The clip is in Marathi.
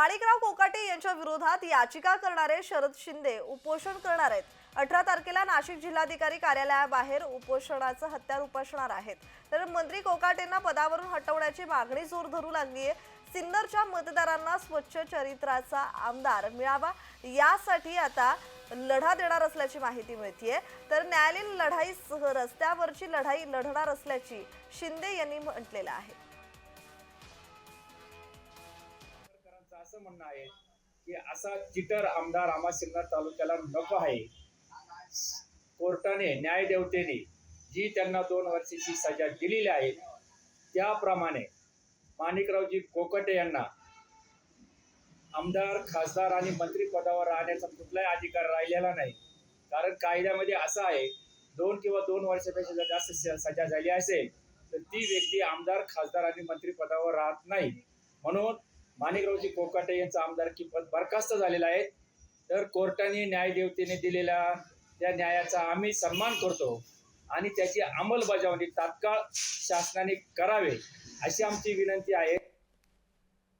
माणिकराव कोकाटे यांच्या विरोधात याचिका करणारे शरद शिंदे उपोषण करणार आहेत. अठरा तारखेला नाशिक जिल्हाधिकारी कार्यालयाबाहेर उपोषणाचं हत्यार उपोषणार आहेत. तर मंत्री कोकाटेंना पदावरून हटवण्याची मागणी जोर धरू लागली आहे सिन्नरच्या मतदारांना स्वच्छ चरित्राचा आमदार मिळावा. यासाठी आता लढा देणार असल्याची माहिती मिळतीये. तर न्यायालयीन लढाईसह रस्त्यावरची लढाई लढणार असल्याची शिंदे यांनी म्हटलेलं आहे. असं म्हणणं आहे की असा चिटर आमदार आम्हा सिन्नर तालुक्याला नको आहे. कोर्टाने न्यायदेवतेने जी त्यांना दोन वर्षाची सजा दिलेली आहे त्याप्रमाणे माणिकरावजी कोकटे यांना आमदार खासदार आणि मंत्रिपदावर राहण्याचा कुठलाही अधिकार राहिलेला नाही. कारण कायद्यामध्ये असं आहे दोन किंवा दोन वर्षापेक्षा जर जास्त सजा झाली असेल तर ती व्यक्ती आमदार खासदार आणि मंत्रिपदावर राहत नाही. म्हणून माणिकरावजी कोकाटे यांचं आमदारकी पद बरखास्त झालेलं आहे. तर कोर्टाने न्यायदेवतेने दिलेल्या त्या न्यायाचा आम्ही सन्मान करतो आणि त्याची अंमलबजावणी तात्काळ शासनाने करावे अशी आमची विनंती आहे.